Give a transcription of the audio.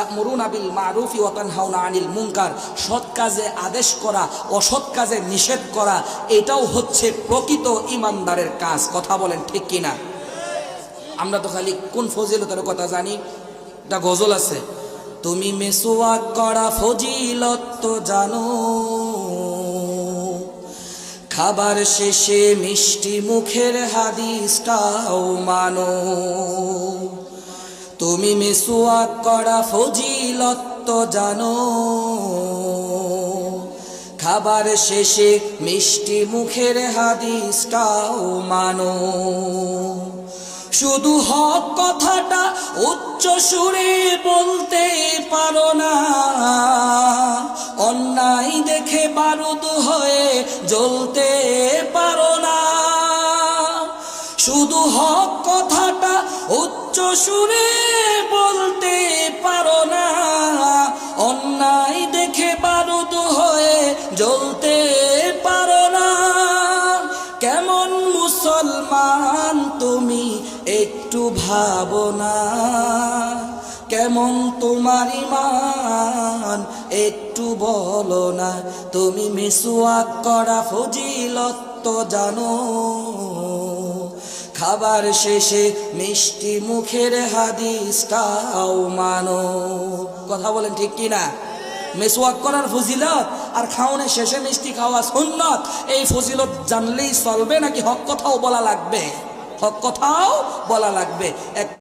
তা'মুরুনা বিল মারুফি ওয়া তানহাউনা আনিল মুনকার। সৎ কাজে আদেশ করা, অসৎ কাজে নিষেধ করা, এটাও হচ্ছে প্রকৃত ইমানদারের কাজ। কথা বলেন ঠিক কিনা? আমরা তো খালি কোন ফজিলতের কথা জানি? একটা গজল আছে, তুমি মেসোয়াক করা ফজিলত তো জানো, খাবার শেষে মিষ্টি মুখের হাদিসটাও মানো। তুমি মেসোয়াক করা ফজিলত জানো। খাবার শেষে মিষ্টি মুখের হাদিসটাও মানো। শুধু হক কথাটা উচ্চ সুরে বলতে পারো না। অন্যায় দেখে বারুদ হয়ে জ্বলতে শুধু হক কথাটা উচ্চ সুরে বলতে পারো না। অন্যায় দেখে বারুদ হয়ে জ্বলতে পারো না। কেমন মুসলমান তুমি একটু ভাবো না। কেমন তোমার ইমান একটু বলো না। তুমি মিসুয়াক করা ফজিলত জানো। খাবার শেষে মিষ্টি মুখের হাদিসটাও মানো। কথা বলেন ঠিক কি না? মেসওয়াক করার ফজিলত আর খাওয়ানোর শেষে মিষ্টি খাওয়া সুন্নত, এই ফজিলত জানলেই চলবে নাকি হক কথাও বলা লাগবে? হক কথাও বলা লাগবে। এক